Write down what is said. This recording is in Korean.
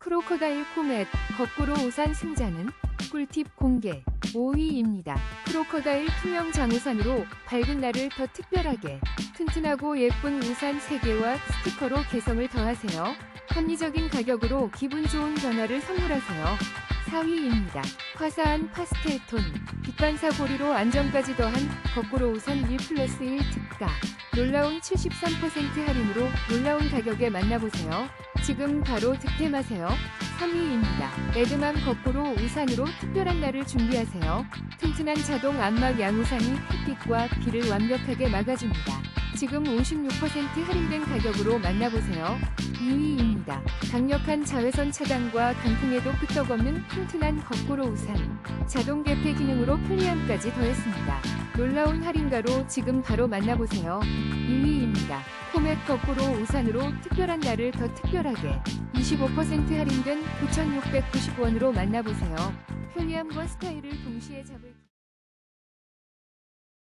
크로커다일 코멧 거꾸로 우산 승자는 꿀팁 공개 5위입니다. 크로커다일 투명 장우산으로 밝은 날을 더 특별하게 튼튼하고 예쁜 우산 3개와 스티커로 개성을 더하세요. 합리적인 가격으로 기분 좋은 변화를 선물하세요. 4위입니다. 화사한 파스텔 톤, 빛반사 고리로 안정까지 더한 거꾸로 우산 1 플러스 1 특가. 놀라운 73% 할인으로 놀라운 가격에 만나보세요. 지금 바로 득템하세요. 3위입니다. 레드맘 거꾸로 우산으로 특별한 날을 준비하세요. 튼튼한 자동 안막 양우산이 햇빛과 비를 완벽하게 막아줍니다. 지금 56% 할인된 가격으로 만나보세요. 2위입니다. 강력한 자외선 차단과 강풍에도 끄떡없는 튼튼한 거꾸로 우산. 자동 개폐 기능으로 편리함까지 더했습니다. 놀라운 할인가로 지금 바로 만나보세요. 2위 코멧 거꾸로 우산으로 특별한 날을 더 특별하게 25% 할인된 9,690원으로 만나보세요. 편리함과 스타일을 동시에 잡을